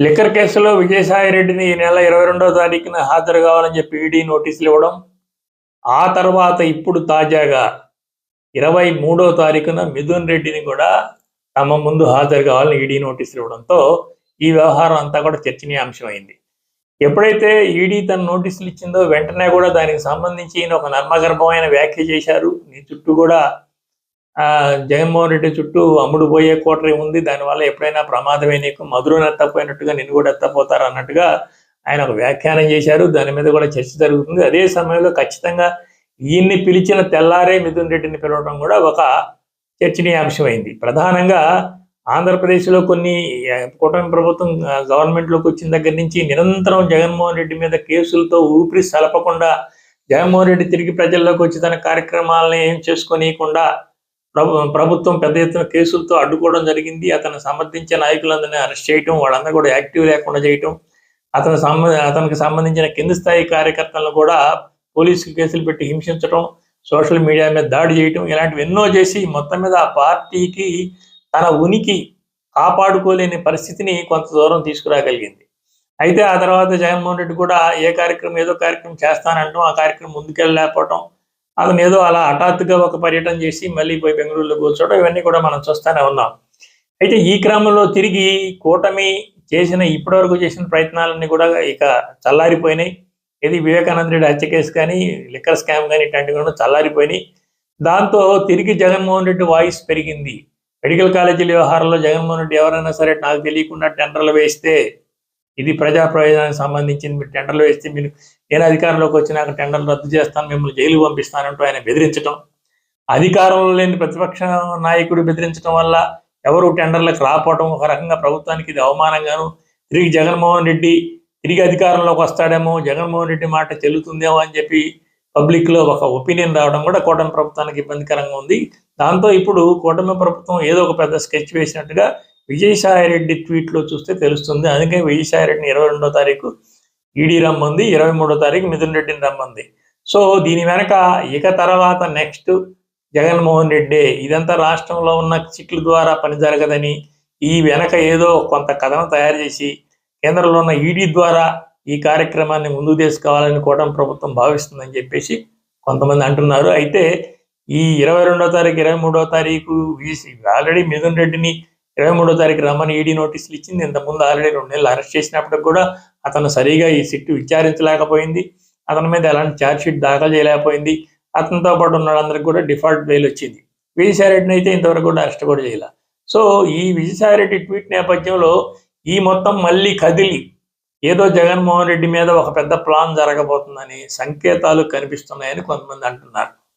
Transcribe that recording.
Liquor కేసులో విజయసాయి రెడ్డిని ఈ నెల ఇరవై రెండవ తారీఖున హాజరు కావాలని చెప్పి ఈడీ నోటీసులు ఇవ్వడం ఆ తర్వాత ఇప్పుడు తాజాగా ఇరవై మూడో తారీఖున మిథున్ రెడ్డిని కూడా తమ ముందు హాజరు కావాలని ఈడీ నోటీసులు ఇవ్వడంతో ఈ వ్యవహారం అంతా కూడా చర్చనీయాంశమైంది. ఎప్పుడైతే ఈడీ తన నోటీసులు ఇచ్చిందో వెంటనే కూడా దానికి సంబంధించి ఈయన ఒక నర్మగర్భమైన వ్యాఖ్య చేశారు. నీ చుట్టూ కూడా జగన్మోహన్ రెడ్డి చుట్టూ అమ్ముడు పోయే కోటరీ ఉంది. దానివల్ల ఎప్పుడైనా ప్రమాదమే నీకు. మధురం ఎత్తపోయినట్టుగా నిన్ను కూడా ఎత్తపోతారు అన్నట్టుగా ఆయన ఒక వ్యాఖ్యానం చేశారు. దాని మీద కూడా చర్చ జరుగుతుంది. అదే సమయంలో ఖచ్చితంగా ఈయన్ని పిలిచిన తెల్లారే మిథున్ రెడ్డిని పిలవడం కూడా ఒక చర్చనీయాంశమైంది. ప్రధానంగా ఆంధ్రప్రదేశ్లో కొన్ని కూటమి ప్రభుత్వం గవర్నమెంట్లోకి వచ్చిన దగ్గర నుంచి నిరంతరం జగన్మోహన్ రెడ్డి మీద కేసులతో ఊపిరి సలపకుండా జగన్మోహన్ రెడ్డి తిరిగి ప్రజల్లోకి వచ్చి తన కార్యక్రమాలను ఏం చేసుకోనీయకుండా ప్రభుత్వం పెద్ద ఎత్తున కేసులతో అడ్డుకోవడం జరిగింది. అతను సమర్థించే నాయకులందరినీ అరెస్ట్ చేయటం వాళ్ళందరూ కూడా యాక్టివ్ లేకుండా చేయటం అతను సంబంధ అతనికి సంబంధించిన కింది స్థాయి కార్యకర్తలను కూడా పోలీసు కేసులు పెట్టి హింసించడం సోషల్ మీడియా మీద దాడి చేయటం ఇలాంటివి ఎన్నో చేసి మొత్తం మీద ఆ పార్టీకి తన ఉనికి కాపాడుకోలేని పరిస్థితిని కొంత దూరం తీసుకురాగలిగింది. అయితే ఆ తర్వాత జగన్మోహన్ రెడ్డి కూడా ఏ కార్యక్రమం ఏదో కార్యక్రమం చేస్తానంటాం ఆ కార్యక్రమం ముందుకెళ్ళలేకపోవటం అతను ఏదో అలా హఠాత్తుగా ఒక పర్యటన చేసి మళ్ళీ పోయి బెంగళూరులో కూర్చోవడం ఇవన్నీ కూడా మనం చూస్తూనే ఉన్నాం. అయితే ఈ క్రమంలో తిరిగి కూటమి చేసిన ఇప్పటివరకు చేసిన ప్రయత్నాలన్నీ కూడా ఇక చల్లారిపోయినాయి. ఇది వివేకానంద రెడ్డి హత్య కేసు కానీ లిక్కర్ స్కామ్ కానీ ఇట్లాంటివి కూడా చల్లారిపోయినాయి. దాంతో తిరిగి జగన్మోహన్ రెడ్డి వాయిస్ పెరిగింది. మెడికల్ కాలేజీల వ్యవహారంలో జగన్మోహన్ రెడ్డి ఎవరైనా సరే నాకు తెలియకుండా టెండర్లు వేస్తే ఇది ప్రజా ప్రయోజనానికి సంబంధించింది మీరు టెండర్లు వేస్తే మీరు నేను అధికారంలోకి వచ్చినాక టెండర్లు రద్దు చేస్తాను మిమ్మల్ని జైలు పంపిస్తానంటూ ఆయన బెదిరించడం అధికారంలో లేని ప్రతిపక్ష నాయకుడు బెదిరించడం వల్ల ఎవరు టెండర్లకు రాకపోవడం ఒక రకంగా ప్రభుత్వానికి ఇది అవమానంగాను తిరిగి జగన్మోహన్ రెడ్డి తిరిగి అధికారంలోకి వస్తాడేమో జగన్మోహన్ రెడ్డి మాట చెల్లుతుందేమో అని చెప్పి పబ్లిక్లో ఒక ఒపీనియన్ రావడం కూడా కూటమి ప్రభుత్వానికి ఇబ్బందికరంగా ఉంది. దాంతో ఇప్పుడు కూటమి ప్రభుత్వం ఏదో ఒక పెద్ద స్కెచ్ వేసినట్టుగా విజయసాయి రెడ్డి చూస్తే తెలుస్తుంది. అందుకే విజయసాయిరెడ్డిని ఇరవై రెండో తారీఖు ఈడీ రమ్మంది ఇరవై మూడో తారీఖు మిథున్ రెడ్డిని రమ్మంది. సో దీని వెనక ఇక తర్వాత నెక్స్ట్ జగన్మోహన్ రెడ్డి. ఇదంతా రాష్ట్రంలో ఉన్న చిట్ల ద్వారా పని జరగదని ఈ వెనక ఏదో కొంత కథను తయారు చేసి కేంద్రంలో ఉన్న ఈడీ ద్వారా ఈ కార్యక్రమాన్ని ముందుకు తీసుకోవాలని కూటమి ప్రభుత్వం భావిస్తుందని చెప్పేసి కొంతమంది అంటున్నారు. అయితే ఈ ఇరవై రెండో తారీఖు ఇరవై మూడో తారీఖు వీసీ ఆల్రెడీ మిథున్ రెడ్డిని ఇరవై మూడో తారీఖు రమ్మని ఈడీ నోటీసులు ఇచ్చింది. ఇంతకుముందు ఆల్రెడీ రెండు నెలలు అరెస్ట్ చేసినప్పటికి కూడా అతను సరిగా ఈ సిట్టు విచారించలేకపోయింది. అతని మీద ఎలాంటి ఛార్జ్షీట్ దాఖలు చేయలేకపోయింది. అతనితో పాటు ఉన్న వాళ్ళందరికీ కూడా డిఫాల్ట్ బెయిల్ వచ్చింది. విజయసాయిరెడ్డిని అయితే ఇంతవరకు కూడా అరెస్ట్ కూడా చేయలే. సో ఈ విజయసాయిరెడ్డి ట్వీట్ నేపథ్యంలో ఈ మొత్తం మళ్ళీ కదిలి ఏదో జగన్మోహన్ రెడ్డి మీద ఒక పెద్ద ప్లాన్ జరగబోతుందని సంకేతాలు కనిపిస్తున్నాయని కొంతమంది అంటున్నారు.